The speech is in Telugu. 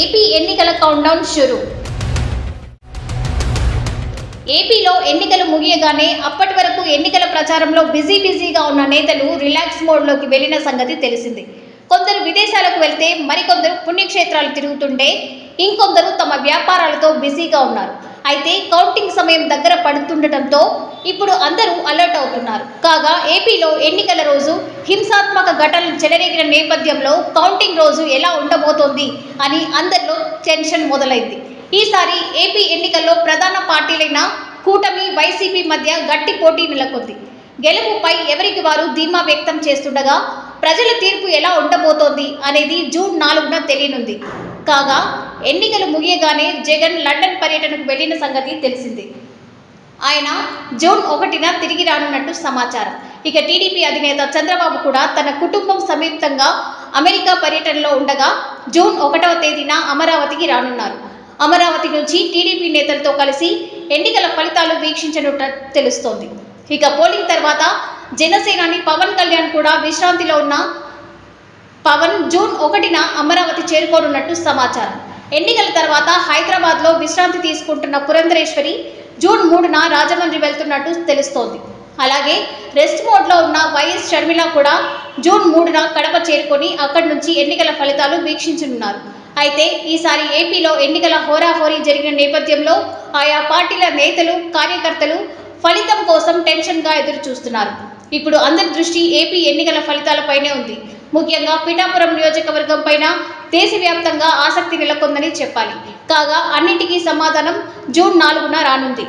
ఏపీ ఎన్నికల కౌంట్డౌన్ షురు. ఏపీలో ఎన్నికలు ముగియగానే అప్పటి వరకు ఎన్నికల ప్రచారంలో బిజీ బిజీగా ఉన్న నేతలు రిలాక్స్ మోడ్లోకి వెళ్ళిన సంగతి తెలిసింది. కొందరు విదేశాలకు వెళ్తే మరికొందరు పుణ్యక్షేత్రాలు తిరుగుతుంటే ఇంకొందరు తమ వ్యాపారాలతో బిజీగా ఉన్నారు. అయితే కౌంటింగ్ సమయం దగ్గర పడుతుండటంతో ఇప్పుడు అందరూ అలర్ట్ అవుతున్నారు. కాగా ఏపీలో ఎన్నికల రోజు హింసాత్మక ఘటనలు చెలరేగిన నేపథ్యంలో కౌంటింగ్ రోజు ఎలా ఉండబోతోంది అని అందరిలో టెన్షన్ మొదలైంది. ఈసారి ఏపీ ఎన్నికల్లో ప్రధాన పార్టీలైన కూటమి వైసీపీ మధ్య గట్టి పోటీ నెలకొంది. గెలుపుపై ఎవరికి వారు ధీమా వ్యక్తం చేస్తుండగా ప్రజల తీర్పు ఎలా ఉండబోతోంది అనేది జూన్ నాలుగున తెలియనుంది. కాగా ఎన్నికలు ముగియగానే జగన్ లండన్ పర్యటనకు వెళ్ళిన సంగతి తెలిసిందే. ఆయన జూన్ ఒకటిన తిరిగి రానున్నట్టు సమాచారం. ఇక టీడీపీ అధినేత చంద్రబాబు కూడా తన కుటుంబం సమేతంగా అమెరికా పర్యటనలో ఉండగా జూన్ ఒకటవ తేదీన అమరావతికి రానున్నారు. అమరావతి నుంచి టీడీపీ నేతలతో కలిసి ఎన్నికల ఫలితాలు వీక్షించనున్నట్టు తెలుస్తోంది. ఇక పోలింగ్ తర్వాత జనసేనాని పవన్ కళ్యాణ్ కూడా విశ్రాంతిలో ఉన్న పవన్ జూన్ ఒకటిన అమరావతి చేరుకోనున్నట్టు సమాచారం. ఎన్నికల తర్వాత హైదరాబాద్లో విశ్రాంతి తీసుకుంటున్న పురంధరేశ్వరి జూన్ మూడున రాజమండ్రి వెళ్తున్నట్టు తెలుస్తోంది. అలాగే రెస్ట్ మోడ్లో ఉన్న వైఎస్ షర్మిల కూడా జూన్ మూడున కడప చేరుకొని అక్కడి నుంచి ఎన్నికల ఫలితాలు వీక్షించనున్నారు. అయితే ఈసారి ఏపీలో ఎన్నికల హోరాహోరీ జరిగిన నేపథ్యంలో ఆయా పార్టీల నేతలు కార్యకర్తలు ఫలితం కోసం టెన్షన్గా ఎదురు చూస్తున్నారు ఇప్పుడు అందరి దృష్టి ఏపీ ఎన్నికల ఫలితాలపైనే ఉంది. ముఖ్యంగా పిఠాపురం నియోజకవర్గం పైన దేశవ్యాప్తంగా ఆసక్తి నెలకొందని చెప్పాలి. కాగా అన్నింటికీ సమాధానం జూన్ నాలుగున రానుంది.